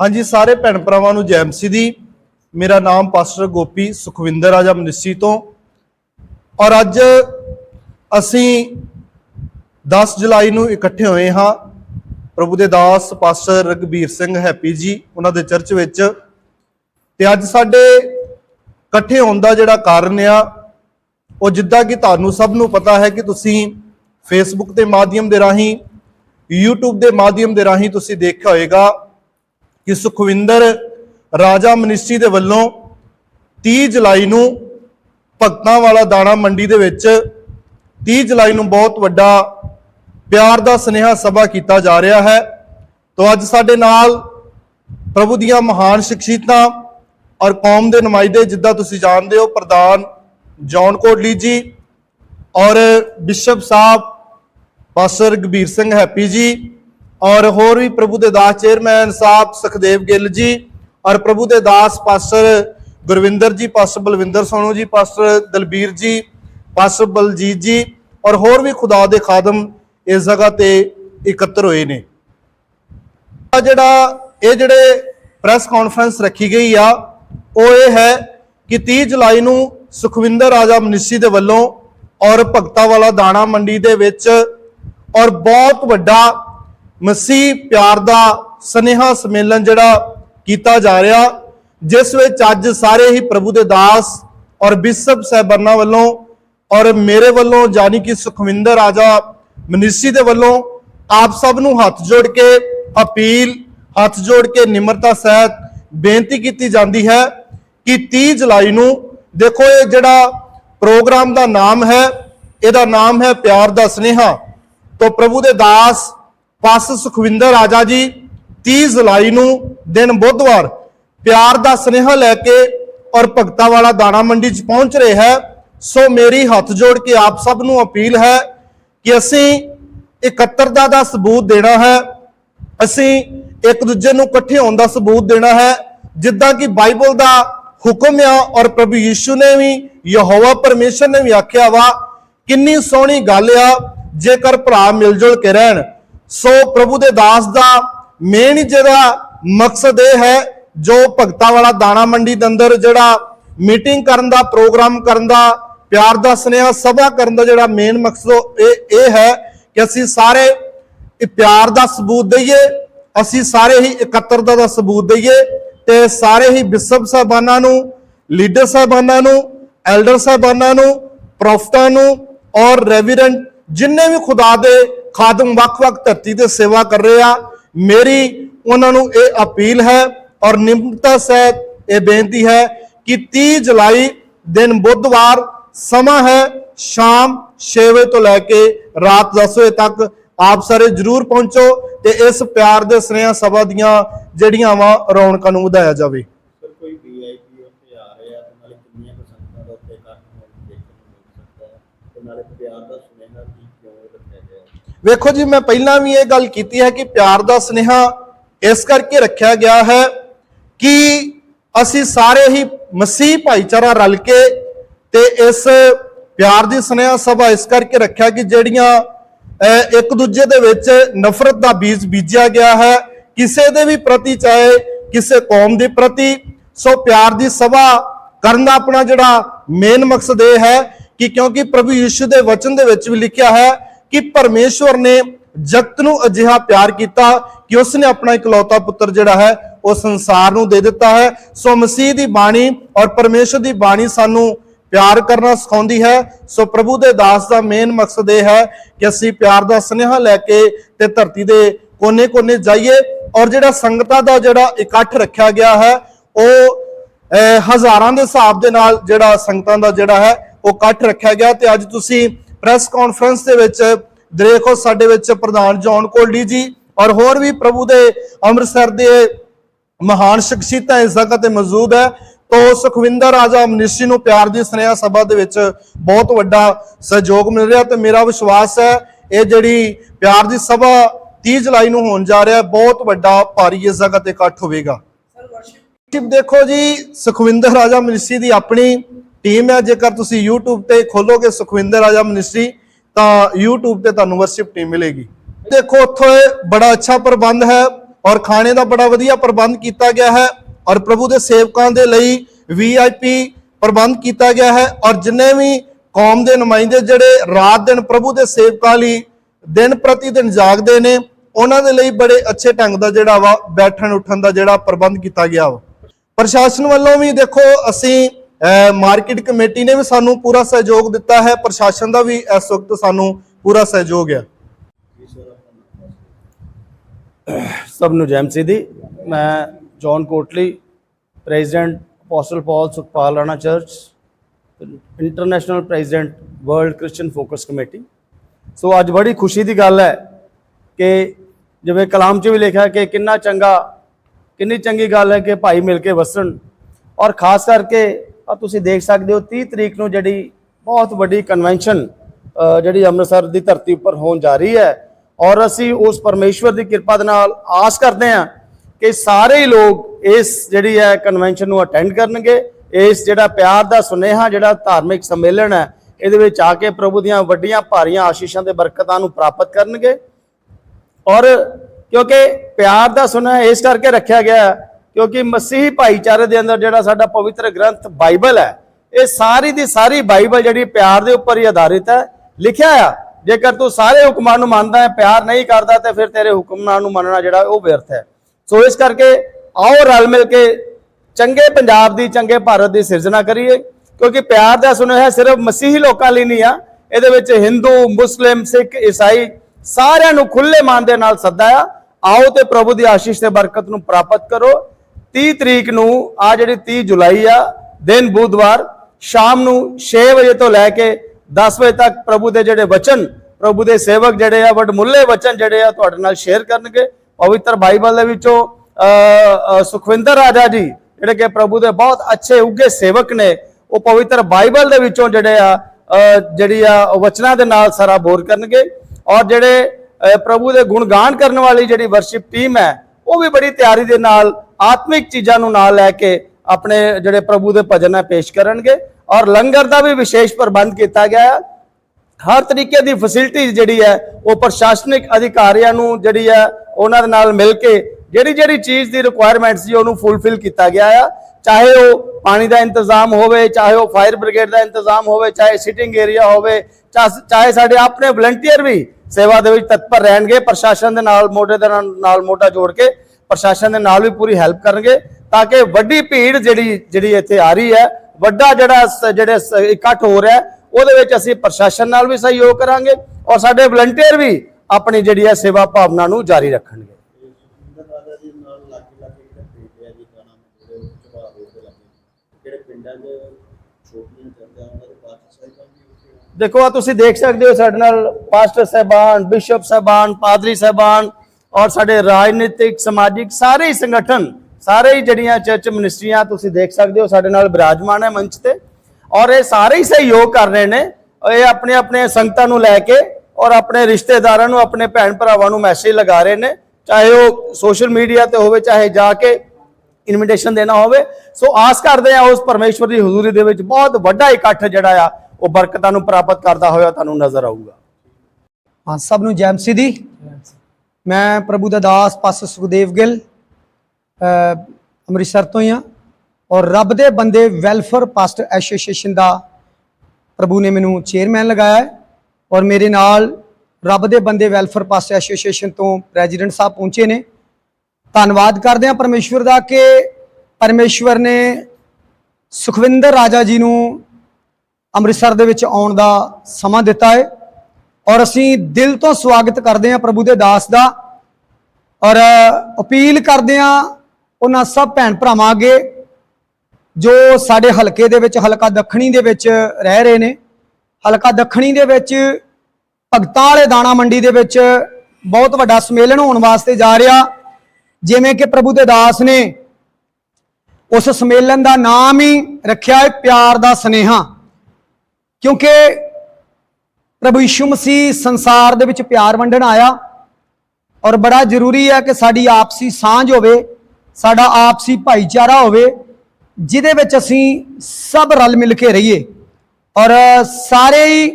ਹਾਂਜੀ, ਸਾਰੇ ਭੈਣ ਭਰਾਵਾਂ ਨੂੰ ਜੈ ਮਸੀਹ ਦੀ। ਮੇਰਾ ਨਾਮ ਪਾਸਟਰ ਗੋਪੀ ਸੁਖਵਿੰਦਰ ਰਾਜਾ ਮਨਿਸੀ ਤੋਂ। ਔਰ ਅੱਜ ਅਸੀਂ 10 ਜੁਲਾਈ ਨੂੰ ਇਕੱਠੇ ਹੋਏ ਹਾਂ। ਪ੍ਰਭੂ ਦੇ ਦਾਸ ਪਾਸਟਰ ਰਗਬੀਰ ਸਿੰਘ ਹੈਪੀ ਜੀ, ਉਹਨਾਂ ਦੇ ਚਰਚ ਵਿੱਚ। ਤੇ ਅੱਜ ਸਾਡੇ ਇਕੱਠੇ ਹੋਣ ਦਾ ਜਿਹੜਾ ਕਾਰਨ ਆ, ਉਹ ਜਿੱਦਾਂ ਕਿ ਤੁਹਾਨੂੰ ਸਭ ਨੂੰ ਪਤਾ ਹੈ ਕਿ ਤੁਸੀਂ ਫੇਸਬੁੱਕ ਦੇ ਮਾਧਿਅਮ ਦੇ ਰਾਹੀਂ, YouTube ਦੇ ਮਾਧਿਅਮ ਦੇ ਰਾਹੀਂ ਤੁਸੀਂ ਦੇਖਿਆ ਹੋਵੇਗਾ ਕਿ ਸੁਖਵਿੰਦਰ ਰਾਜਾ ਮਿਨਿਸਟਰੀ ਦੇ ਵੱਲੋਂ 30 ਜੁਲਾਈ ਨੂੰ ਭਗਤਾਂ ਵਾਲਾ ਦਾਣਾ ਮੰਡੀ ਦੇ ਵਿੱਚ 30 ਜੁਲਾਈ ਨੂੰ ਬਹੁਤ ਵੱਡਾ ਪਿਆਰ ਦਾ ਸਨੇਹਾ ਸਭਾ ਕੀਤਾ ਜਾ ਰਿਹਾ ਹੈ। ਤੋਂ ਅੱਜ ਸਾਡੇ ਨਾਲ ਪ੍ਰਭੂ ਦੀਆਂ ਮਹਾਨ ਸ਼ਖਸੀਅਤਾਂ ਔਰ ਕੌਮ ਦੇ ਨੁਮਾਇੰਦੇ ਜਿੱਦਾਂ ਤੁਸੀਂ ਜਾਣਦੇ ਹੋ, ਪ੍ਰਧਾਨ ਜੌਨ ਕੋਟਲੀ ਜੀ ਔਰ ਬਿਸ਼ਪ ਸਾਹਿਬ ਪਾਸਰ ਗਬੀਰ ਸਿੰਘ ਹੈਪੀ ਜੀ ਔਰ ਹੋਰ ਵੀ ਪ੍ਰਭੂ ਦੇ ਦਾਸ ਚੇਅਰਮੈਨ ਸਾਹਿਬ ਸੁਖਦੇਵ ਗਿੱਲ ਜੀ ਔਰ ਪ੍ਰਭੂ ਦੇ ਦਾਸ ਪਾਸਟਰ ਗੁਰਵਿੰਦਰ ਜੀ, ਪਾਸਟਰ ਬਲਵਿੰਦਰ ਸੋਨੂ ਜੀ, ਪਾਸਟਰ ਦਲਬੀਰ ਜੀ, ਪਾਸਟਰ ਬਲਜੀਤ ਜੀ ਔਰ ਹੋਰ ਵੀ ਖੁਦਾ ਦੇ ਖਾਦਮ ਇਸ ਜਗ੍ਹਾ ਤੇ ਇਕੱਤਰ ਹੋਏ ਨੇ। ਜਿਹੜਾ ਇਹ ਜਿਹੜੇ ਪ੍ਰੈਸ ਕਾਨਫਰੰਸ ਰੱਖੀ ਗਈ ਆ, ਉਹ ਇਹ ਹੈ ਕਿ 30 ਜੁਲਾਈ ਨੂੰ ਸੁਖਵਿੰਦਰ ਰਾਜਾ ਮਨਿਸੀ ਦੇ ਵੱਲੋਂ ਔਰ ਭਗਤਾ ਵਾਲਾ ਦਾਣਾ ਮੰਡੀ ਦੇ ਵਿੱਚ ਔਰ ਬਹੁਤ ਵੱਡਾ ਮਸੀਹ ਪਿਆਰ ਦਾ ਸਨੇਹਾ ਸੰਮੇਲਨ ਜਿਹੜਾ ਕੀਤਾ ਜਾ ਰਿਹਾ, ਜਿਸ ਵਿੱਚ ਅੱਜ ਸਾਰੇ ਹੀ ਪ੍ਰਭੂ ਦੇ ਦਾਸ ਔਰ ਬਿਸ਼ਪ ਸਾਹਿਬਾਨਾਂ ਵੱਲੋਂ ਔਰ ਮੇਰੇ ਵੱਲੋਂ ਜਾਨੀ ਕਿ ਸੁਖਵਿੰਦਰ ਰਾਜਾ ਮਨੀਸ਼ੀ ਦੇ ਵੱਲੋਂ ਆਪ ਸਭ ਨੂੰ ਹੱਥ ਜੋੜ ਕੇ ਅਪੀਲ, ਹੱਥ ਜੋੜ ਕੇ ਨਿਮਰਤਾ ਸਹਿਤ ਬੇਨਤੀ ਕੀਤੀ ਜਾਂਦੀ ਹੈ ਕਿ 30 ਜੁਲਾਈ ਨੂੰ ਦੇਖੋ ਇਹ ਜਿਹੜਾ ਪ੍ਰੋਗਰਾਮ ਦਾ ਨਾਮ ਹੈ, ਇਹਦਾ ਨਾਮ ਹੈ ਪਿਆਰ ਦਾ ਸਨੇਹਾ। ਤੋਂ ਪ੍ਰਭੂ ਦੇ ਦਾਸ ਪਾਸ ਸੁਖਵਿੰਦਰ ਰਾਜਾ ਜੀ 30 ਜੁਲਾਈ ਨੂੰ ਦਿਨ ਬੁੱਧਵਾਰ ਪਿਆਰ ਦਾ ਸਨੇਹਾ ਲੈ ਕੇ ਔਰ ਭਗਤਾ ਵਾਲਾ ਦਾਣਾ ਮੰਡੀ 'ਚ ਪਹੁੰਚ ਰਹੇ ਹੈ। ਸੋ ਮੇਰੀ ਹੱਥ ਜੋੜ ਕੇ ਆਪ ਸਭ ਨੂੰ ਅਪੀਲ ਹੈ ਕਿ ਅਸੀਂ ਇਕੱਤਰਤਾ ਦਾ ਸਬੂਤ ਦੇਣਾ ਹੈ। ਅਸੀਂ ਇੱਕ ਦੂਜੇ ਨੂੰ ਇਕੱਠੇ ਹੋਣ ਦਾ ਸਬੂਤ ਦੇਣਾ ਹੈ। ਜਿੱਦਾਂ ਕਿ ਬਾਈਬਲ ਦਾ ਹੁਕਮ ਆ ਔਰ ਪ੍ਰਭੂ ਯੀਸ਼ੂ ਨੇ ਵੀ, ਯਹੋਵਾ ਪਰਮੇਸ਼ਰ ਨੇ ਵੀ ਆਖਿਆ ਵਾ, ਕਿੰਨੀ ਸੋਹਣੀ ਗੱਲ ਆ, ਜੇਕਰ ਭਰਾ ਮਿਲ ਜੁਲ ਕੇ ਰਹਿਣ। ਸੋ ਪ੍ਰਭੂ ਦੇ ਦਾਸ ਦਾ ਮੇਨ ਜਿਹੜਾ ਮਕਸਦ ਇਹ ਹੈ, ਜੋ ਭਗਤਾ ਵਾਲਾ ਦਾਣਾ ਮੰਡੀ ਦੇ ਅੰਦਰ ਜਿਹੜਾ ਮੀਟਿੰਗ ਕਰਨ ਦਾ ਪ੍ਰੋਗਰਾਮ ਕਰਨ ਦਾ, ਪਿਆਰ ਦਾ, ਸੁਨੇਹਾ, ਸਭਾ ਕਰਨ ਦਾ ਜਿਹੜਾ ਮੇਨ ਮਕਸਦ ਉਹ ਇਹ ਇਹ ਹੈ ਕਿ ਅਸੀਂ ਸਾਰੇ ਇਹ ਪਿਆਰ ਦਾ ਸਬੂਤ ਦਈਏ, ਅਸੀਂ ਸਾਰੇ ਹੀ ਇਕੱਤਰਤਾ ਦਾ ਸਬੂਤ ਦਈਏ ਤੇ ਸਾਰੇ ਹੀ ਬਿਸ਼ਪ ਸਾਹਿਬਾਨਾਂ ਨੂੰ, ਲੀਡਰ ਸਾਹਿਬਾਨਾਂ ਨੂੰ ਐਲਡਰ ਸਾਹਿਬਾਨਾਂ ਨੂੰ, ਪ੍ਰੋਫਟਾਂ ਨੂੰ ਔਰ ਰੈਵੀਰੈਂਟ ਜਿੰਨੇ ਵੀ ਖੁਦਾ ਦੇ ਖਾਦਮ ਵੱਖ-ਵੱਖ ਧਰਤੀ ਤੇ ਸੇਵਾ ਕਰ ਰਹੇ ਆ, ਮੇਰੀ ਉਹਨਾਂ ਨੂੰ ਇਹ ਅਪੀਲ ਹੈ ਔਰ ਨਿਮਰਤਾ ਸਹਿਤ ਇਹ ਬੇਨਤੀ ਹੈ ਕਿ 30 ਜੁਲਾਈ ਦਿਨ ਬੁੱਧਵਾਰ ਸਮਾਂ ਹੈ ਸ਼ਾਮ 6 ਵਜੇ ਤੋਂ ਲੈ ਕੇ ਰਾਤ 10 ਵਜੇ ਤੱਕ। ਆਪ ਸਾਰੇ ਜਰੂਰ ਪਹੁੰਚੋ ਤੇ ਇਸ ਪਿਆਰ ਦੇ ਸਨੇਹਾ ਸਭਾ ਦੀਆਂ ਜਿਹੜੀਆਂ ਵਾ ਰੌਣਕਾਂ ਨੂੰ ਵਧਾਇਆ ਜਾਵੇ ਸਰ ਕੋਈ ਵੀਆਈਪੀ ਉੱਥੇ ਆ ਰਿਹਾ ਤੇ ਨਾਲੇ ਕਿੰਨੀਆਂ ਕੁ ਸੰਗਤਾਂ ਦਾ ਉੱਥੇ ਇਕੱਠ ਹੋਣ ਦੇਖਣ ਨੂੰ ਮਿਲ ਸਕਦਾ ਹੈ ਤੇ ਨਾਲੇ ਪਿਆਰ ਦਾ ਸੁਨੇਹਾ ਕੀ ਕਿਉਂ ਰੱਖਿਆ ਗਿਆ ਹੈ? ਵੇਖੋ ਜੀ, ਮੈਂ ਪਹਿਲਾਂ ਵੀ ਇਹ ਗੱਲ ਕੀਤੀ ਹੈ ਕਿ ਪਿਆਰ ਦਾ ਸਨੇਹਾ ਇਸ ਕਰਕੇ ਰੱਖਿਆ ਗਿਆ ਹੈ ਕਿ ਅਸੀਂ ਸਾਰੇ ਹੀ ਮਸੀਹ ਭਾਈਚਾਰਾ ਰਲ ਕੇ ਤੇ ਇਸ ਪਿਆਰ ਦੀ ਸਨੇਹਾ ਸਭਾ ਇਸ ਕਰਕੇ ਰੱਖਿਆ ਕਿ ਜਿਹੜੀਆਂ ਇੱਕ ਦੂਜੇ ਦੇ ਵਿੱਚ ਨਫ਼ਰਤ ਦਾ ਬੀਜ ਬੀਜਿਆ ਗਿਆ ਹੈ, ਕਿਸੇ ਦੇ ਵੀ ਪ੍ਰਤੀ ਚਾਹੇ ਕਿਸੇ ਕੌਮ ਦੇ ਪ੍ਰਤੀ, ਸੋ ਪਿਆਰ ਦੀ ਸਭਾ ਕਰਨ ਦਾ ਆਪਣਾ ਜਿਹੜਾ ਮੇਨ ਮਕਸਦ ਇਹ ਹੈ ਕਿ ਕਿਉਂਕਿ ਪ੍ਰਭੂ ਯਿਸੂ ਦੇ ਵਚਨ ਦੇ ਵਿੱਚ ਵੀ ਲਿਖਿਆ ਹੈ ਕਿ ਪਰਮੇਸ਼ਵਰ ਨੇ ਜਗਤ ਨੂੰ ਅਜਿਹਾ ਪਿਆਰ ਕੀਤਾ ਕਿ ਉਸ ਨੇ ਆਪਣਾ ਇਕਲੌਤਾ ਪੁੱਤਰ ਜਿਹੜਾ ਹੈ, ਉਹ ਸੰਸਾਰ ਨੂੰ ਦੇ ਦਿੱਤਾ ਹੈ। ਸੋ ਮਸੀਹ ਦੀ ਬਾਣੀ ਔਰ ਪਰਮੇਸ਼ਵਰ ਦੀ ਬਾਣੀ ਸਾਨੂੰ ਪਿਆਰ ਕਰਨਾ ਸਿਖਾਉਂਦੀ ਹੈ। ਸੋ ਪ੍ਰਭੂ ਦੇ ਦਾਸ ਦਾ ਮੇਨ ਮਕਸਦ ਇਹ ਹੈ ਕਿ ਅਸੀਂ ਪਿਆਰ ਦਾ ਸੁਨੇਹਾ ਲੈ ਕੇ ਤੇ ਧਰਤੀ ਦੇ ਕੋਨੇ-ਕੋਨੇ ਜਾਈਏ ਔਰ ਜਿਹੜਾ ਸੰਗਤਾਂ ਦਾ ਜਿਹੜਾ ਇਕੱਠ ਰੱਖਿਆ ਗਿਆ ਹੈ, ਉਹ ਹਜ਼ਾਰਾਂ ਦੇ ਹਿਸਾਬ ਦੇ ਨਾਲ ਜਿਹੜਾ ਸੰਗਤਾਂ ਦਾ ਜਿਹੜਾ ਹੈ, ਉਹ ਇਕੱਠ ਰੱਖਿਆ ਗਿਆ। ਤੇ ਅੱਜ ਤੁਸੀਂ ਪ੍ਰੈਸ ਕਾਨਫਰੰਸ ਦੇ ਵਿੱਚ ਦੇਖੋ ਸਾਡੇ ਵਿੱਚ ਪ੍ਰਧਾਨ ਜੌਨ ਕੋਲਡੀ ਜੀ ਔਰ ਹੋਰ ਵੀ ਪ੍ਰਭੂ ਦੇ ਅੰਮ੍ਰਿਤਸਰ ਦੇ ਮਹਾਨ ਸ਼ਖਸੀਅਤਾਂ ਇਸ ਜਗ੍ਹਾ ਤੇ ਮੌਜੂਦ ਹੈ। ਤੋਂ ਸੁਖਵਿੰਦਰ ਰਾਜਾ ਮਨਿਸ਼ੀ ਨੂੰ ਪਿਆਰ ਦੀ ਸਨੇਹਾ ਸਭਾ ਦੇ ਵਿੱਚ ਬਹੁਤ ਵੱਡਾ ਸਹਿਯੋਗ ਮਿਲ ਰਿਹਾ ਤੇ ਮੇਰਾ ਵਿਸ਼ਵਾਸ ਹੈ ਇਹ ਜਿਹੜੀ ਪਿਆਰ ਦੀ ਸਭਾ 30 ਜੁਲਾਈ ਨੂੰ ਹੋਣ ਜਾ ਰਿਹਾ ਹੈ ਬਹੁਤ ਵੱਡਾ ਭਾਰੀ ਇਸ ਜਗ੍ਹਾ ਤੇ ਇਕੱਠ ਹੋਵੇਗਾ। ਵਰਸ਼ਿਪ ਦੇਖੋ ਜੀ ਸੁਖਵਿੰਦਰ ਰਾਜਾ ਮਿਨਿਸਟਰੀ ਦੀ ਆਪਣੀ ਟੀਮ ਹੈ, ਜੇਕਰ ਤੁਸੀਂ YouTube ਤੇ ਖੋਲੋਗੇ ਸੁਖਵਿੰਦਰ ਰਾਜਾ ਮਿਨਿਸਟਰੀ, ਤਾਂ YouTube ਤੇ ਤੁਹਾਨੂੰ ਵਰਸ਼ਿਪ ਟੀਮ ਮਿਲੇਗੀ। ਦੇਖੋ, ਉੱਥੇ ਬੜਾ ਅੱਛਾ ਪ੍ਰਬੰਧ ਹੈ ਔਰ ਖਾਣੇ ਦਾ ਬੜਾ ਵਧੀਆ ਪ੍ਰਬੰਧ ਕੀਤਾ ਗਿਆ ਹੈ ਔਰ ਪ੍ਰਭੂ ਦੇ ਸੇਵਕਾਂ ਦੇ ਲਈ ਵੀਆਈਪੀ ਪ੍ਰਬੰਧ ਕੀਤਾ ਗਿਆ ਹੈ ਔਰ ਜਿੰਨੇ ਵੀ ਕੌਮ ਦੇ ਨੁਮਾਇੰਦੇ ਜਿਹੜੇ ਰਾਤ ਦਿਨ ਪ੍ਰਭੂ ਦੇ ਸੇਵਕਾਂ ਲਈ ਦਿਨ ਪ੍ਰਤੀ ਦਿਨ ਜਾਗਦੇ ਨੇ, ਉਹਨਾਂ ਦੇ ਲਈ ਬੜੇ ਅੱਛੇ ਢੰਗ ਦਾ ਜਿਹੜਾ ਵਾ ਬੈਠਣ ਉੱਠਣ ਦਾ ਜਿਹੜਾ ਪ੍ਰਬੰਧ ਕੀਤਾ ਗਿਆ ਵਾ। ਪ੍ਰਸ਼ਾਸਨ ਵੱਲੋਂ ਵੀ ਦੇਖੋ, ਅਸੀਂ ਮਾਰਕੀਟ ਕਮੇਟੀ ਨੇ ਵੀ ਸਾਨੂੰ ਪੂਰਾ ਸਹਿਯੋਗ ਦਿੱਤਾ ਹੈ, ਪ੍ਰਸ਼ਾਸਨ ਦਾ ਵੀ ਇਸ ਵਕਤ ਸਾਨੂੰ ਪੂਰਾ ਸਹਿਯੋਗ ਹੈ। ਸਭ ਨੂੰ ਜੈਮ ਸਿੱਧੀ ਮੈਂ John Kotli, president apostle Paul Sukhpal Rana church, international president world Christian focus committee. So ਅੱਜ ਬੜੀ ਖੁਸ਼ੀ ਦੀ ਗੱਲ ਹੈ ਕਿ ਜਿਵੇਂ ਕਲਾਮ 'ਚ ਵੀ ਲਿਖਿਆ ਕਿ ਕਿੰਨਾ ਚੰਗਾ, ਕਿੰਨੀ ਚੰਗੀ ਗੱਲ ਹੈ ਕਿ ਭਾਈ ਮਿਲ ਕੇ ਵਸਣ। ਔਰ ਖਾਸ ਕਰਕੇ ਆ ਤੁਸੀਂ ਦੇਖ ਸਕਦੇ ਹੋ 30 ਤਰੀਕ ਨੂੰ ਜਿਹੜੀ ਬਹੁਤ ਵੱਡੀ ਕਨਵੈਨਸ਼ਨ ਜਿਹੜੀ ਅੰਮ੍ਰਿਤਸਰ ਦੀ ਧਰਤੀ ਉੱਪਰ ਹੋਣ ਜਾ ਰਹੀ ਹੈ। ਔਰ ਅਸੀਂ ਉਸ ਪਰਮੇਸ਼ਵਰ ਦੀ ਕਿਰਪਾ ਦੇ ਨਾਲ ਆਸ ਕਰਦੇ ਹਾਂ ਕਿ ਸਾਰੇ ਹੀ ਲੋਕ ਇਸ ਜਿਹੜੀ ਹੈ ਕਨਵੈਨਸ਼ਨ ਨੂੰ ਅਟੈਂਡ ਕਰਨਗੇ। ਇਸ ਜਿਹੜਾ ਪਿਆਰ ਦਾ ਸੁਨੇਹਾ, ਜਿਹੜਾ ਧਾਰਮਿਕ ਸੰਮੇਲਨ ਹੈ, ਇਹਦੇ ਵਿੱਚ ਆ ਕੇ ਪ੍ਰਭੂ ਦੀਆਂ ਵੱਡੀਆਂ ਭਾਰੀਆਂ ਆਸ਼ੀਸ਼ਾਂ ਤੇ ਬਰਕਤਾਂ ਨੂੰ ਪ੍ਰਾਪਤ ਕਰਨਗੇ। ਔਰ ਕਿਉਂਕਿ ਪਿਆਰ ਦਾ ਸੁਨੇਹਾ ਇਸ ਕਰਕੇ ਰੱਖਿਆ ਗਿਆ ਕਿਉਂਕਿ ਮਸੀਹੀ ਭਾਈਚਾਰੇ ਦੇ ਅੰਦਰ ਜਿਹੜਾ ਸਾਡਾ ਪਵਿੱਤਰ ਗ੍ਰੰਥ ਬਾਈਬਲ ਹੈ, ਇਹ ਸਾਰੀ ਦੀ ਸਾਰੀ ਬਾਈਬਲ ਜਿਹੜੀ ਪਿਆਰ ਦੇ ਉੱਪਰ ਹੀ ਆਧਾਰਿਤ ਹੈ। ਲਿਖਿਆ ਆ, ਜੇਕਰ ਤੂੰ ਸਾਰੇ ਹੁਕਮਾਂ ਨੂੰ ਮੰਨਦਾ ਹੈ, ਪਿਆਰ ਨਹੀਂ ਕਰਦਾ, ਤੇ ਫਿਰ ਤੇਰੇ ਹੁਕਮਾਂ ਨੂੰ ਮੰਨਣਾ ਜਿਹੜਾ ਉਹ ਵਿਅਰਥ ਹੈ। ਸੋ ਇਸ ਕਰਕੇ ਆਓ ਰਲ ਮਿਲ ਕੇ ਚੰਗੇ ਪੰਜਾਬ ਦੀ, ਚੰਗੇ ਭਾਰਤ ਦੀ ਸਿਰਜਣਾ ਕਰੀਏ, ਕਿਉਂਕਿ ਪਿਆਰ ਦਾ ਸੁਨੇਹਾ ਸਿਰਫ ਮਸੀਹੀ ਲੋਕਾਂ ਲਈ ਨਹੀਂ ਆ, ਇਹਦੇ ਵਿੱਚ ਹਿੰਦੂ, ਮੁਸਲਿਮ, ਸਿੱਖ, ਈਸਾਈ ਸਾਰਿਆਂ ਨੂੰ ਖੁੱਲੇ ਮਨ ਦੇ ਨਾਲ ਸੱਦਾ ਆ। ਆਓ ਤੇ ਪ੍ਰਭੂ ਦੀ ਆਸ਼ੀਸ਼ ਤੇ ਬਰਕਤ ਨੂੰ ਪ੍ਰਾਪਤ ਕਰੋ। 30 ਤਰੀਕ ਨੂੰ ਆ ਜਿਹੜੀ 30 ਜੁਲਾਈ ਆ, ਦਿਨ ਬੁੱਧਵਾਰ, ਸ਼ਾਮ ਨੂੰ 6 ਵਜੇ ਤੋਂ ਲੈ ਕੇ 10 ਵਜੇ ਤੱਕ ਪ੍ਰਭੂ ਦੇ ਜਿਹੜੇ ਵਚਨ, ਪ੍ਰਭੂ ਦੇ ਸੇਵਕ ਜਿਹੜੇ ਆ, ਵੱਡਮੁੱਲੇ ਵਚਨ ਜਿਹੜੇ ਆ ਤੁਹਾਡੇ ਨਾਲ ਸ਼ੇਅਰ ਕਰਨਗੇ। ਪਵਿੱਤਰ ਬਾਈਬਲ ਦੇ ਵਿੱਚੋਂ ਸੁਖਵਿੰਦਰ ਰਾਜਾ ਜੀ, ਜਿਹੜੇ ਕਿ ਪ੍ਰਭੂ ਦੇ ਬਹੁਤ ਅੱਛੇ ਉੱਗੇ ਸੇਵਕ ਨੇ, ਉਹ ਪਵਿੱਤਰ ਬਾਈਬਲ ਦੇ ਵਿੱਚੋਂ ਜਿਹੜੇ ਆ ਜਿਹੜੀ ਆ, ਉਹ ਵਚਨਾਂ ਦੇ ਨਾਲ ਸਾਰਾ ਬੋਰ ਕਰਨਗੇ। ਔਰ ਜਿਹੜੇ ਪ੍ਰਭੂ ਦੇ ਗੁਣਗਾਨ ਕਰਨ ਵਾਲੀ ਜਿਹੜੀ ਵਰਸ਼ਿਪ ਟੀਮ ਹੈ, ਉਹ ਵੀ ਬੜੀ ਤਿਆਰੀ ਦੇ ਨਾਲ ਆਤਮਿਕ ਚੀਜ਼ਾਂ ਨੂੰ ਨਾਲ ਲੈ ਕੇ ਆਪਣੇ ਜਿਹੜੇ ਪ੍ਰਭੂ ਦੇ ਭਜਨ ਹੈ, ਪੇਸ਼ ਕਰਨਗੇ ਔਰ ਲੰਗਰ ਦਾ ਵੀ ਵਿਸ਼ੇਸ਼ ਪ੍ਰਬੰਧ ਕੀਤਾ ਗਿਆ ਹੈ ਹਰ ਤਰੀਕੇ ਦੀ ਫੈਸਿਲਿਟੀ ਜਿਹੜੀ ਹੈ, ਉਹ ਪ੍ਰਸ਼ਾਸਨਿਕ ਅਧਿਕਾਰੀਆਂ ਨੂੰ ਜਿਹੜੀ ਹੈ, ਉਹਨਾਂ ਦੇ ਨਾਲ ਮਿਲ ਕੇ ਜਿਹੜੀ ਜਿਹੜੀ ਚੀਜ਼ ਦੀ ਰਿਕੁਆਇਰਮੈਂਟ ਸੀ, ਉਹਨੂੰ ਫੁੱਲਫਿਲ ਕੀਤਾ ਗਿਆ ਆ। ਚਾਹੇ ਉਹ ਪਾਣੀ ਦਾ ਇੰਤਜ਼ਾਮ ਹੋਵੇ, ਚਾਹੇ ਉਹ ਫਾਇਰ ਬ੍ਰਿਗੇਡ ਦਾ ਇੰਤਜ਼ਾਮ ਹੋਵੇ, ਚਾਹੇ ਸਿਟਿੰਗ ਏਰੀਆ ਹੋਵੇ ਚਾ- ਚਾਹੇ ਸਾਡੇ ਆਪਣੇ ਵਲੰਟੀਅਰ ਵੀ ਸੇਵਾ ਦੇ ਵਿੱਚ ਤਤਪਰ ਰਹਿਣਗੇ, ਪ੍ਰਸ਼ਾਸਨ ਦੇ ਨਾਲ, ਮੋਢੇ ਦੇ ਨਾਲ ਨਾਲ ਮੋਢਾ ਜੋੜ ਕੇ ਪ੍ਰਸ਼ਾਸਨ ਦੇ ਨਾਲ ਵੀ ਪੂਰੀ ਹੈਲਪ ਕਰਨਗੇ ਤਾਂ ਕਿ ਵੱਡੀ ਭੀੜ ਜਿਹੜੀ ਜਿਹੜੀ ਇੱਥੇ ਆ ਰਹੀ ਹੈ, ਵੱਡਾ ਜਿਹੜਾ ਜਿਹੜੇ ਇਕੱਠ ਹੋ ਰਿਹਾ ਉਹਦੇ ਵਿੱਚ ਅਸੀਂ ਪ੍ਰਸ਼ਾਸਨ ਨਾਲ ਵੀ ਸਹਿਯੋਗ ਕਰਾਂਗੇ ਔਰ ਸਾਡੇ ਵਲੰਟੀਅਰ ਵੀ ਆਪਣੀ ਜਿਹੜੀ ਹੈ ਸੇਵਾ ਭਾਵਨਾ ਨੂੰ ਜਾਰੀ ਰੱਖਣਗੇ। ਦੇਖੋ ਆ ਤੁਸੀਂ ਦੇਖ ਸਕਦੇ ਹੋ ਸਾਡੇ ਨਾਲ ਪਾਸਟਰ ਸਾਹਿਬਾਨ, ਬਿਸ਼ਪ ਸਾਹਿਬਾਨ, ਪਾਦਰੀ ਸਾਹਿਬਾਨ ਔਰ ਸਾਡੇ ਰਾਜਨੀਤਿਕ ਸਮਾਜਿਕ ਸਾਰੇ ਹੀ ਸੰਗਠਨ ਸਾਰੇ ਹੀ ਜਿਹੜੀਆਂ ਚਰਚ ਮਿਨਿਸਟਰੀਆਂ ਤੁਸੀਂ ਦੇਖ ਸਕਦੇ ਹੋ ਸਾਡੇ ਨਾਲ ਬਿਰਾਜਮਾਨ ਹੈ ਮੰਚ ਤੇ। ਔਰ ਇਹ ਸਾਰੇ ਹੀ ਸਹਿਯੋਗ ਕਰ ਰਹੇ ਨੇ। ਇਹ ਆਪਣੇ ਆਪਣੇ ਸੰਗਤਾਂ ਨੂੰ ਲੈ ਕੇ ਔਰ ਆਪਣੇ ਰਿਸ਼ਤੇਦਾਰਾਂ ਨੂੰ ਆਪਣੇ ਭੈਣ ਭਰਾਵਾਂ ਨੂੰ ਮੈਸੇਜ ਲਗਾ ਰਹੇ ਨੇ। ਚਾਹੇ ਉਹ ਸੋਸ਼ਲ ਮੀਡੀਆ ਤੇ ਹੋਵੇ ਚਾਹੇ ਜਾ ਕੇ ਇਨਵੀਟੇਸ਼ਨ ਦੇਣਾ ਹੋਵੇ। ਸੋ ਆਸ ਕਰਦੇ ਆ ਉਸ ਪਰਮੇਸ਼ਵਰ ਦੀ ਹਜ਼ੂਰੀ ਦੇ ਵਿੱਚ ਬਹੁਤ ਵੱਡਾ ਇਕੱਠ ਜਿਹੜਾ ਆ ਉਹ ਬਰਕਤਾਂ ਨੂੰ ਪ੍ਰਾਪਤ ਕਰਦਾ ਹੋਇਆ ਤੁਹਾਨੂੰ ਨਜ਼ਰ ਆਊਗਾ। ਹਾਂ ਸਭ ਨੂੰ ਜੈ ਮਸੀਹ ਦੀ। ਮੈਂ ਪ੍ਰਭੂ ਦਾ ਦਾਸ ਪਾਸ ਸੁਖਦੇਵ ਗਿੱਲ ਅੰਮ੍ਰਿਤਸਰ ਤੋਂ ਹੀ ਹਾਂ ਔਰ ਰੱਬ ਦੇ ਬੰਦੇ ਵੈਲਫੇਅਰ ਪਾਸਟਰ ਐਸੋਸੀਏਸ਼ਨ ਦਾ ਪ੍ਰਭੂ ਨੇ ਮੈਨੂੰ ਚੇਅਰਮੈਨ ਲਗਾਇਆ ਹੈ ਔਰ ਮੇਰੇ ਨਾਲ ਰੱਬ ਦੇ ਬੰਦੇ ਵੈਲਫੇਅਰ ਪਾਸਟਰ ਐਸੋਸੀਏਸ਼ਨ ਤੋਂ ਪ੍ਰੈਜ਼ੀਡੈਂਟ ਸਾਹਿਬ ਪਹੁੰਚੇ ਨੇ। ਧੰਨਵਾਦ ਕਰਦੇ ਹਾਂ ਪਰਮੇਸ਼ਵਰ ਦਾ ਕਿ ਪਰਮੇਸ਼ਵਰ ਨੇ ਸੁਖਵਿੰਦਰ ਰਾਜਾ ਜੀ ਨੂੰ ਅੰਮ੍ਰਿਤਸਰ ਦੇ ਵਿੱਚ ਆਉਣ ਦਾ ਸਮਾਂ ਦਿੱਤਾ ਹੈ। ਔਰ ਅਸੀਂ ਦਿਲ ਤੋਂ ਸਵਾਗਤ ਕਰਦੇ ਹਾਂ ਪ੍ਰਭੂ ਦੇ ਦਾਸ ਦਾ। ਔਰ ਅਪੀਲ ਕਰਦੇ ਹਾਂ ਉਹਨਾਂ ਸਭ ਭੈਣ ਭਰਾਵਾਂ ਅੱਗੇ ਜੋ ਸਾਡੇ ਹਲਕੇ ਦੇ ਵਿੱਚ, ਹਲਕਾ ਦੱਖਣੀ ਦੇ ਵਿੱਚ ਰਹਿ ਰਹੇ ਨੇ। ਹਲਕਾ ਦੱਖਣੀ ਦੇ ਵਿੱਚ ਭਗਤਾਂ ਵਾਲੇ ਦਾਣਾ ਮੰਡੀ ਦੇ ਵਿੱਚ ਬਹੁਤ ਵੱਡਾ ਸੰਮੇਲਨ ਹੋਣ ਵਾਸਤੇ ਜਾ ਰਿਹਾ। ਜਿਵੇਂ ਕਿ ਪ੍ਰਭੂ ਦੇ ਦਾਸ ਨੇ ਉਸ ਸੰਮੇਲਨ ਦਾ ਨਾਮ ਹੀ ਰੱਖਿਆ ਹੈ ਪਿਆਰ ਦਾ ਸਨੇਹਾ। ਕਿਉਂਕਿ ਪ੍ਰਭੂ ਯਿਸੂ ਮਸੀਹ ਸੰਸਾਰ ਦੇ ਵਿੱਚ ਪਿਆਰ ਵੰਡਣ ਆਇਆ ਔਰ ਬੜਾ ਜ਼ਰੂਰੀ ਹੈ ਕਿ ਸਾਡੀ ਆਪਸੀ ਸਾਂਝ ਹੋਵੇ, ਸਾਡਾ ਆਪਸੀ ਭਾਈਚਾਰਾ ਹੋਵੇ, ਜਿਹਦੇ ਵਿੱਚ ਅਸੀਂ ਸਭ ਰਲ ਮਿਲ ਕੇ ਰਹੀਏ। ਔਰ ਸਾਰੇ ਹੀ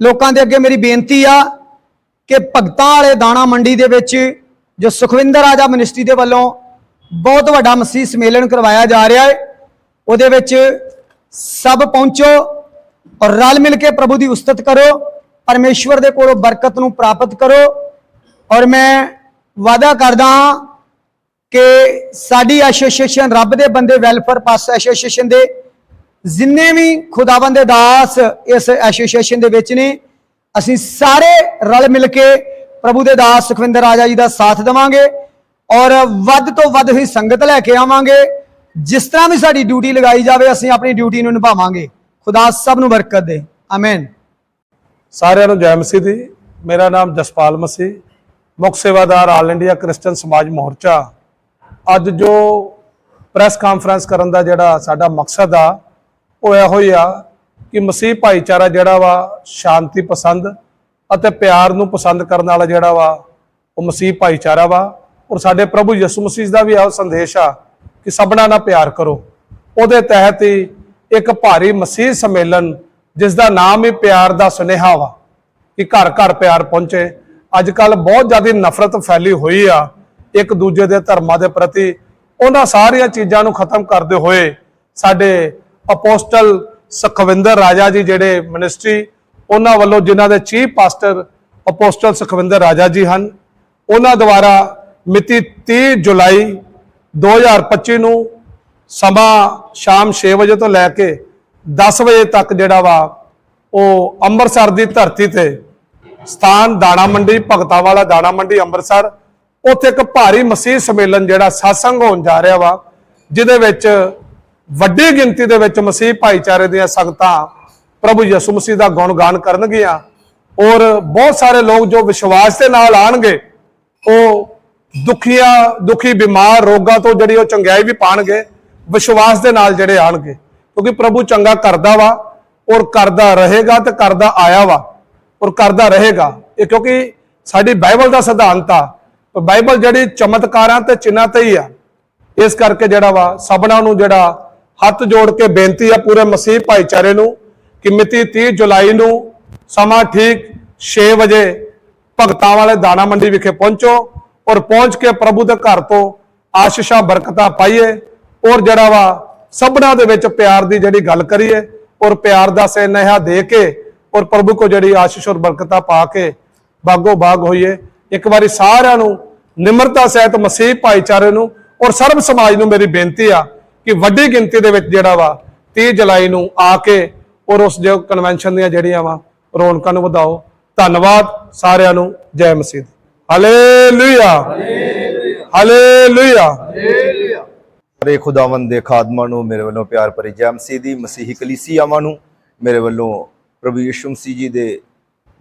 ਲੋਕਾਂ ਦੇ ਅੱਗੇ ਮੇਰੀ ਬੇਨਤੀ ਆ ਕਿ ਭਗਤਾਂ ਵਾਲੇ ਦਾਣਾ ਮੰਡੀ ਦੇ ਵਿੱਚ ਜੋ ਸੁਖਵਿੰਦਰ ਰਾਜਾ ਮਿਨਿਸਟਰੀ ਦੇ ਵੱਲੋਂ ਬਹੁਤ ਵੱਡਾ ਮਸੀਹ ਸਮੇਲਨ ਕਰਵਾਇਆ ਜਾ ਰਿਹਾ ਹੈ, ਉਹਦੇ ਵਿੱਚ ਸਭ ਪਹੁੰਚੋ। ਔਰ ਰਲ ਮਿਲ ਕੇ ਪ੍ਰਭੂ ਦੀ ਉਸਤਤ ਕਰੋ, ਪਰਮੇਸ਼ਵਰ ਦੇ ਕੋਲੋਂ ਬਰਕਤ ਨੂੰ ਪ੍ਰਾਪਤ ਕਰੋ। ਔਰ ਮੈਂ ਵਾਅਦਾ ਕਰਦਾ ਹਾਂ ਕਿ ਸਾਡੀ ਐਸੋਸੀਏਸ਼ਨ ਰੱਬ ਦੇ ਬੰਦੇ ਵੈਲਫੇਅਰ ਪਾਸ ਐਸੋਸੀਏਸ਼ਨ ਦੇ ਜਿੰਨੇ ਵੀ ਖੁਦਾਵੰਦ ਦੇ ਦਾਸ ਇਸ ਐਸੋਸੀਏਸ਼ਨ ਦੇ ਵਿੱਚ ਨੇ, ਅਸੀਂ ਸਾਰੇ ਰਲ ਮਿਲ ਕੇ ਪ੍ਰਭੂ ਦੇ ਦਾਸ ਸੁਖਵਿੰਦਰ ਰਾਜਾ ਜੀ ਦਾ ਸਾਥ ਦੇਵਾਂਗੇ ਔਰ ਵੱਧ ਤੋਂ ਵੱਧ ਹੀ ਸੰਗਤ ਲੈ ਕੇ ਆਵਾਂਗੇ। ਜਿਸ ਤਰ੍ਹਾਂ ਵੀ ਸਾਡੀ ਡਿਊਟੀ ਲਗਾਈ ਜਾਵੇ, ਅਸੀਂ ਆਪਣੀ ਡਿਊਟੀ ਨੂੰ ਨਿਭਾਵਾਂਗੇ। ਖੁਦਾ ਸਭ ਨੂੰ ਬਰਕਤ ਦੇ। ਆਮੀਨ ਸਾਰਿਆਂ ਨੂੰ ਜੈ ਮਸੀਹ ਦੀ। ਮੇਰਾ ਨਾਮ ਜਸਪਾਲ ਮਸੀਹ, ਮੁੱਖ ਸੇਵਾਦਾਰ ਆਲ ਇੰਡੀਆ ਕ੍ਰਿਸਚਨ ਸਮਾਜ ਮੋਰਚਾ। ਅੱਜ ਜੋ ਪ੍ਰੈਸ ਕਾਨਫਰੰਸ ਕਰਨ ਦਾ ਜਿਹੜਾ ਸਾਡਾ ਮਕਸਦ ਆ, ਉਹ ਇਹੋ ਹੀ ਆ ਕਿ ਮਸੀਹ ਭਾਈਚਾਰਾ ਜਿਹੜਾ ਵਾ ਸ਼ਾਂਤੀ ਪਸੰਦ ਅਤੇ ਪਿਆਰ ਨੂੰ ਪਸੰਦ ਕਰਨ ਵਾਲਾ ਜਿਹੜਾ ਵਾ, ਉਹ ਮਸੀਹ ਭਾਈਚਾਰਾ ਵਾ। ਔਰ ਸਾਡੇ ਪ੍ਰਭੂ ਯਿਸੂ ਮਸੀਹ ਦਾ ਵੀ ਇਹ ਸੰਦੇਸ਼ ਆ ਕਿ ਸਭਨਾਂ ਨਾਲ ਪਿਆਰ ਕਰੋ। ਉਹਦੇ ਤਹਿਤ ਹੀ ਇੱਕ ਭਾਰੀ ਮਸੀਹ ਸੰਮੇਲਨ ਜਿਸ ਦਾ ਨਾਮ ਹੀ ਪਿਆਰ ਦਾ ਸੁਨੇਹਾ ਵਾ, ਕਿ ਘਰ ਘਰ ਪਿਆਰ ਪਹੁੰਚੇ। ਅੱਜ ਕੱਲ ਬਹੁਤ ਜ਼ਿਆਦਾ ਨਫ਼ਰਤ ਫੈਲੀ ਹੋਈ ਆ, ਇੱਕ ਦੂਜੇ ਦੇ ਧਰਮਾਂ ਦੇ ਪ੍ਰਤੀ। ਉਹਨਾਂ ਸਾਰੀਆਂ ਚੀਜ਼ਾਂ ਨੂੰ ਖਤਮ ਕਰਦੇ ਹੋਏ ਸਾਡੇ ਅਪੋਸਟਲ ਸੁਖਵਿੰਦਰ ਰਾਜਾ ਜੀ ਜਿਹੜੇ ਮਿਨਿਸਟਰੀ, ਉਹਨਾਂ ਵੱਲੋਂ ਜਿਨ੍ਹਾਂ ਦੇ ਚੀਫ ਪਾਸਟਰ ਅਪੋਸਟਲ ਸੁਖਵਿੰਦਰ ਰਾਜਾ ਜੀ ਹਨ, ਉਹਨਾਂ ਦੁਆਰਾ ਮਿਤੀ 30 ਜੁਲਾਈ 2025 ਨੂੰ ਸਮਾਂ ਸ਼ਾਮ 6 ਵਜੇ ਤੋਂ ਲੈ ਕੇ 10 ਵਜੇ ਤੱਕ ਜਿਹੜਾ ਵਾ, ਉਹ ਅੰਮ੍ਰਿਤਸਰ ਦੀ ਧਰਤੀ ਤੇ ਸਥਾਨ ਦਾਣਾ ਮੰਡੀ, ਭਗਤਾ ਵਾਲਾ ਦਾਣਾ ਮੰਡੀ ਅੰਮ੍ਰਿਤਸਰ, ਉੱਥੇ ਇੱਕ ਭਾਰੀ ਮਸੀਹ ਸੰਮੇਲਨ ਜਿਹੜਾ satsang ਹੋਣ ਜਾ ਰਿਹਾ ਵਾ, ਜਿਹਦੇ ਵਿੱਚ ਵੱਡੀ ਗਿਣਤੀ ਦੇ ਵਿੱਚ ਮਸੀਹ ਭਾਈਚਾਰੇ ਦੀਆਂ ਸੰਗਤਾਂ ਪ੍ਰਭੂ ਯਿਸੂ ਮਸੀਹ ਦਾ ਗੁਣਗਾਨ ਕਰਨਗੀਆਂ। ਔਰ ਬਹੁਤ ਸਾਰੇ ਲੋਕ ਜੋ ਵਿਸ਼ਵਾਸ ਦੇ ਨਾਲ ਆਣਗੇ, ਉਹ ਦੁਖੀਆਂ, ਦੁਖੀ ਬਿਮਾਰ, ਰੋਗਾਂ ਤੋਂ ਜਿਹੜੀ ਉਹ ਚੰਗਿਆਈ ਵੀ ਪਾਣਗੇ ਵਿਸ਼ਵਾਸ ਦੇ ਨਾਲ ਜਿਹੜੇ ਆਣਗੇ, ਕਿਉਂਕਿ ਪ੍ਰਭੂ ਚੰਗਾ ਕਰਦਾ ਵਾ ਔਰ ਕਰਦਾ ਰਹੇਗਾ ਤੇ ਕਰਦਾ ਆਇਆ ਵਾ ਔਰ ਕਰਦਾ ਰਹੇਗਾ। ਇਹ ਕਿਉਂਕਿ ਸਾਡੀ ਬਾਈਬਲ ਦਾ ਸਿਧਾਂਤ ਆ ਬਾਈਬਲ ਜਿਹੜੀ ਚਮਤਕਾਰਾਂ ਤੇ ਚਿੰਨ੍ਹਾਂ ਤੇ ਹੀ ਆ, ਇਸ ਕਰਕੇ ਜਿਹੜਾ ਵਾ ਸਭਨਾਂ ਨੂੰ ਜਿਹੜਾ ਹੱਥ ਜੋੜ ਕੇ ਬੇਨਤੀ ਆ ਪੂਰੇ ਮਸੀਹ ਭਾਈਚਾਰੇ ਨੂੰ ਕਿ ਮਿਤੀ 30 ਜੁਲਾਈ ਨੂੰ ਸਮਾਂ ਠੀਕ 6 ਵਜੇ ਭਗਤਾਂ ਵਾਲੇ ਦਾਣਾ ਮੰਡੀ ਵਿਖੇ ਪਹੁੰਚੋ ਔਰ ਪਹੁੰਚ ਕੇ ਪ੍ਰਭੂ ਦੇ ਘਰ ਤੋਂ ਆਸ਼ੀਸ਼ਾਂ, ਬਰਕਤਾਂ ਪਾਈਏ। ਔਰ ਜਿਹੜਾ ਵਾ ਸਭਨਾਂ ਦੇ ਵਿੱਚ ਪਿਆਰ ਦੀ ਜਿਹੜੀ ਗੱਲ ਕਰੀਏ, ਔਰ ਪਿਆਰ ਦਾ ਸਨੇਹਾ ਦੇ ਕੇ, ਔਰ ਪ੍ਰਭੂ ਕੋ ਜਿਹੜੀ ਆਸ਼ੀਸ਼ ਔਰ ਬਰਕਤਾਂ ਪਾ ਕੇ ਬਾਗੋ ਬਾਗ ਹੋਈਏ, ਇੱਕ ਵਾਰੀ ਸਾਰਿਆਂ ਨੂੰ ਨਿਮਰਤਾ ਸਹਿਤ ਮਸੀਹ ਭਾਈਚਾਰੇ ਨੂੰ ਔਰ ਸਰਬ ਸਮਾਜ ਨੂੰ ਮੇਰੀ ਬੇਨਤੀ ਆ ਕਿ ਵੱਡੀ ਗਿਣਤੀ ਦੇ ਵਿੱਚ ਜਿਹੜਾ ਵਾ 30 ਜੁਲਾਈ ਨੂੰ ਆ ਕੇ ਔਰ ਉਸ ਜੋ ਕਨਵੈਨਸ਼ਨ ਦੀਆਂ ਜਿਹੜੀਆਂ ਵਾ ਰੌਣਕਾਂ ਨੂੰ ਵਧਾਓ। ਧੰਨਵਾਦ ਸਾਰਿਆਂ ਨੂੰ। ਜੈ ਮਸੀਹ। ਦੀ। ਹਾਲੇਲੂਇਆ ਹਾਲੇਲੂਇਆ ਸਾਰੇ ਖੁਦਾਵੰਦ ਦੇ ਖਾਦਮਾਂ ਨੂੰ ਮੇਰੇ ਵੱਲੋਂ ਪਿਆਰ ਭਰੀ ਜੈ ਮਸੀਹ ਦੀ, ਮਸੀਹੀ ਕਲੀਸੀਆਵਾਂ ਨੂੰ ਮੇਰੇ ਵੱਲੋਂ ਪ੍ਰਭੂ ਯਿਸੂ ਮਸੀਹ ਜੀ ਦੇ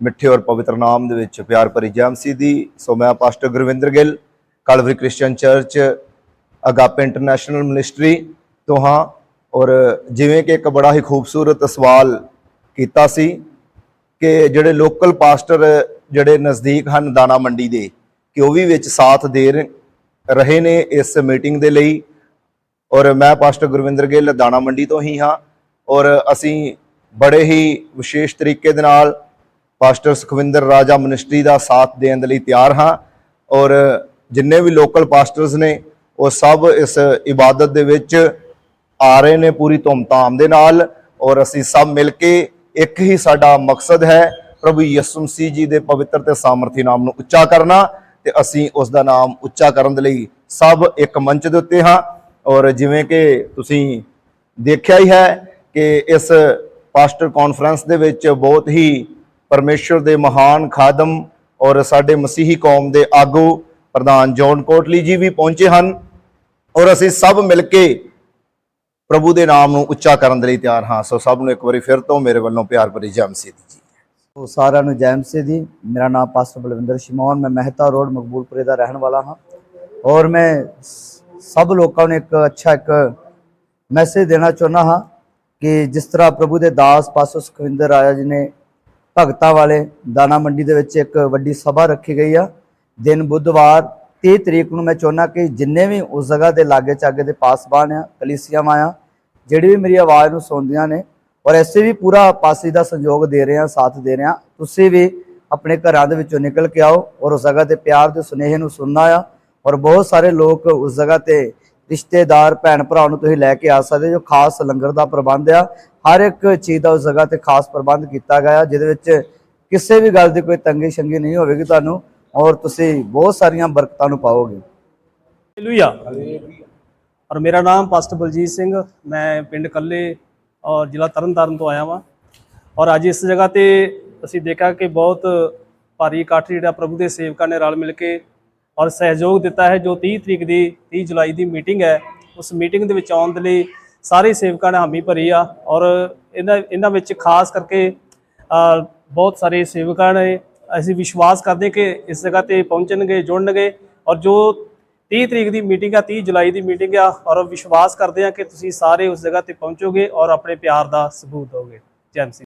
ਮਿੱਠੇ ਔਰ ਪਵਿੱਤਰ ਨਾਮ ਦੇ ਵਿੱਚ ਪਿਆਰ ਭਰੀ ਜੈ ਮਸੀਹ ਦੀ। ਸੋ ਮੈਂ pastor Gurvinder Gill, Calvary Christian church, Agape international ministry ਤੋਂ ਹਾਂ। ਔਰ ਜਿਵੇਂ ਕਿ ਇੱਕ ਬੜਾ ਹੀ ਖੂਬਸੂਰਤ ਸਵਾਲ ਕੀਤਾ ਸੀ ਕਿ ਜਿਹੜੇ ਲੋਕਲ ਪਾਸਟਰ ਜਿਹੜੇ ਨਜ਼ਦੀਕ ਹਨ ਦਾਣਾ ਮੰਡੀ ਦੇ, ਕਿ ਉਹ ਵੀ ਵਿੱਚ ਸਾਥ ਦੇ ਰਹੇ ਨੇ ਇਸ ਮੀਟਿੰਗ ਦੇ ਲਈ? ਔਰ ਮੈਂ ਪਾਸਟਰ ਗੁਰਵਿੰਦਰ ਗਿੱਲ ਦਾਣਾ ਮੰਡੀ ਤੋਂ ਹੀ ਹਾਂ ਔਰ ਅਸੀਂ ਬੜੇ ਹੀ ਵਿਸ਼ੇਸ਼ ਤਰੀਕੇ ਦੇ ਨਾਲ ਪਾਸਟਰ ਸੁਖਵਿੰਦਰ ਰਾਜਾ ਮਿਨਿਸਟਰੀ ਦਾ ਸਾਥ ਦੇਣ ਦੇ ਲਈ ਤਿਆਰ ਹਾਂ ਔਰ ਜਿੰਨੇ ਵੀ ਲੋਕਲ ਪਾਸਟਰਸ ਨੇ ਉਹ ਸਭ ਇਸ ਇਬਾਦਤ ਦੇ ਵਿੱਚ ਆ ਰਹੇ ਨੇ ਪੂਰੀ ਧੂਮਧਾਮ ਦੇ ਨਾਲ ਔਰ ਅਸੀਂ ਸਭ ਮਿਲ ਕੇ ਇੱਕ ਹੀ ਸਾਡਾ ਮਕਸਦ ਹੈ ਪ੍ਰਭੂ ਯਿਸੂ ਮਸੀਹ ਜੀ ਦੇ ਪਵਿੱਤਰ ਤੇ ਸਾਮਰਥੀ ਨਾਮ ਨੂੰ ਉੱਚਾ ਕਰਨਾ ਤੇ ਅਸੀਂ ਉਸ ਦਾ ਨਾਮ ਉੱਚਾ ਕਰਨ ਦੇ ਲਈ ਸਭ ਇੱਕ ਮੰਚ ਦੇ ਉੱਤੇ ਹਾਂ। ਔਰ ਜਿਵੇਂ ਕਿ ਤੁਸੀਂ ਦੇਖਿਆ ਹੀ ਹੈ ਕਿ ਇਸ ਪਾਸਟਰ ਕਾਨਫਰੰਸ ਦੇ ਵਿੱਚ ਬਹੁਤ ਹੀ ਪਰਮੇਸ਼ਰ ਦੇ ਮਹਾਨ ਖਾਦਮ ਔਰ ਸਾਡੇ ਮਸੀਹੀ ਕੌਮ ਦੇ ਆਗੂ ਪ੍ਰਧਾਨ ਜੌਨ ਕੋਟਲੀ ਜੀ ਵੀ ਪਹੁੰਚੇ ਹਨ ਔਰ ਅਸੀਂ ਸਭ ਮਿਲ ਕੇ ਪ੍ਰਭੂ ਦੇ ਨਾਮ ਨੂੰ ਉੱਚਾ ਕਰਨ ਦੇ ਲਈ ਤਿਆਰ ਹਾਂ। ਸੋ ਸਭ ਨੂੰ ਇੱਕ ਵਾਰੀ ਫਿਰ ਤੋਂ ਮੇਰੇ ਵੱਲੋਂ ਪਿਆਰ ਭਰੀ ਜੈਮਸੇ ਦੀ ਜੀ। ਸੋ ਸਾਰਿਆਂ ਨੂੰ ਜੈਮਸੇ ਦੀ। ਮੇਰਾ ਨਾਮ ਪਾਸਟਰ ਬਲਵਿੰਦਰ ਸ਼ਿਮੋਨ, ਮੈਂ ਮਹਿਤਾ ਰੋਡ, ਮਕਬੂਲਪੁਰੇ ਦਾ ਰਹਿਣ ਵਾਲਾ ਹਾਂ। ਔਰ ਮੈਂ ਸਭ ਲੋਕਾਂ ਨੂੰ ਇੱਕ ਅੱਛਾ ਇੱਕ ਮੈਸੇਜ ਦੇਣਾ ਚਾਹੁੰਦਾ ਹਾਂ ਕਿ ਜਿਸ ਤਰ੍ਹਾਂ ਪ੍ਰਭੂ ਦੇ ਦਾਸ ਪਾਸੋ ਸੁਖਵਿੰਦਰ ਰਾਜਾ ਜੀ ਨੇ ਭਗਤਾਂ ਵਾਲੇ ਦਾਣਾ ਮੰਡੀ ਦੇ ਵਿੱਚ ਇੱਕ ਵੱਡੀ ਸਭਾ ਰੱਖੀ ਗਈ ਆ। ਦਿਨ ਬੁੱਧਵਾਰ 30 ਤਰੀਕ ਨੂੰ ਮੈਂ ਚਾਹੁੰਦਾ ਕਿ ਜਿੰਨੇ ਵੀ ਉਸ ਜਗ੍ਹਾ ਦੇ ਲਾਗੇ ਚਾਗੇ ਦੇ ਪਾਸਬਾਨ ਆ, ਕਲੀਸਿਆਵਾਂ ਆ, ਜਿਹੜੀ ਵੀ ਮੇਰੀ ਆਵਾਜ਼ ਨੂੰ ਸੁਣਦੀਆਂ ਨੇ ਔਰ ਐਸੇ ਵੀ ਪੂਰਾ ਪਾਸੇ ਦਾ ਸੰਯੋਗ ਦੇ ਰਹੇ ਆ, ਸਾਥ ਦੇ ਰਹੇ ਆ, ਤੁਸੀਂ ਵੀ ਆਪਣੇ ਘਰਾਂ ਦੇ ਵਿੱਚੋਂ ਨਿਕਲ ਕੇ ਆਓ ਔਰ ਉਸ ਜਗ੍ਹਾ ਤੇ ਪਿਆਰ ਦੇ ਸੁਨੇਹੇ ਨੂੰ ਸੁਣਨਾ ਆ। ਔਰ ਬਹੁਤ ਸਾਰੇ ਲੋਕ ਉਸ ਜਗ੍ਹਾ ਤੇ ਰਿਸ਼ਤੇਦਾਰ ਭੈਣ ਭਰਾ ਨੂੰ ਤੁਸੀਂ ਲੈ ਕੇ ਆ ਸਕਦੇ ਜੋ ਖਾਸ ਲੰਗਰ ਦਾ ਪ੍ਰਬੰਧ ਆ। ਹਰ ਇੱਕ ਚੀਜ਼ ਦਾ ਉਸ ਜਗ੍ਹਾ ਤੇ ਖਾਸ ਪ੍ਰਬੰਧ ਕੀਤਾ ਗਿਆ ਹੈ, ਜਿਹਦੇ ਵਿੱਚ ਕਿਸੇ ਵੀ ਗੱਲ ਦੀ ਕੋਈ ਤੰਗੀ ਸ਼ੰਗੀ ਨਹੀਂ ਹੋਵੇਗੀ ਤੁਹਾਨੂੰ ਔਰ ਤੁਸੀਂ ਬਹੁਤ ਸਾਰੀਆਂ ਬਰਕਤਾਂ ਨੂੰ ਪਾਓਗੇ। ਹਾਲੇਲੂਇਆ ਔਰ ਮੇਰਾ ਨਾਮ ਪਾਸਟਰ ਬਲਜੀਤ ਸਿੰਘ ਮੈਂ ਪਿੰਡ ਕੱਲੇ ਔਰ ਜ਼ਿਲ੍ਹਾ ਤਰਨਤਾਰਨ ਤੋਂ ਆਇਆ ਵਾਂ। ਔਰ ਅੱਜ ਇਸ ਜਗ੍ਹਾ ਤੇ ਅਸੀਂ ਦੇਖਿਆ ਕਿ ਬਹੁਤ ਭਾਰੀ ਇਕੱਠ ਜਿਹੜਾ ਪ੍ਰਭੂ ਦੇ ਸੇਵਕਾਂ ਨੇ ਰਲ ਮਿਲ ਕੇ ਔਰ ਸਹਿਯੋਗ ਦਿੱਤਾ ਹੈ ਜੋ 30 ਤਰੀਕ ਦੀ 30 ਜੁਲਾਈ ਦੀ ਮੀਟਿੰਗ ਹੈ। ਉਸ ਮੀਟਿੰਗ ਦੇ ਵਿੱਚ ਆਉਣ ਦੇ ਲਈ ਸਾਰੇ ਸੇਵਕਾਂ ਨੇ ਹਾਮੀ ਭਰੀ ਆ ਔਰ ਇਹਨਾਂ ਇਹਨਾਂ ਵਿੱਚ ਖਾਸ ਕਰਕੇ ਬਹੁਤ ਸਾਰੇ ਸੇਵਕਾਂ ਨੇ ਅਸੀਂ ਵਿਸ਼ਵਾਸ ਕਰਦੇ ਕਿ ਇਸ ਜਗ੍ਹਾ ਤੇ ਪਹੁੰਚਣਗੇ, ਜੁੜਨਗੇ ਔਰ ਜੋ 30 ਤਰੀਕ ਦੀ ਮੀਟਿੰਗ ਆ 30 ਜੁਲਾਈ ਦੀ ਮੀਟਿੰਗ ਆ ਔਰ ਵਿਸ਼ਵਾਸ ਕਰਦੇ ਆ ਕਿ ਤੁਸੀਂ ਸਾਰੇ ਉਸ ਜਗ੍ਹਾ ਤੇ ਪਹੁੰਚੋਗੇ ਔਰ ਆਪਣੇ ਪਿਆਰ ਦਾ ਸਬੂਤ ਦੋਗੇ ਜੈ ਮਸੀਹ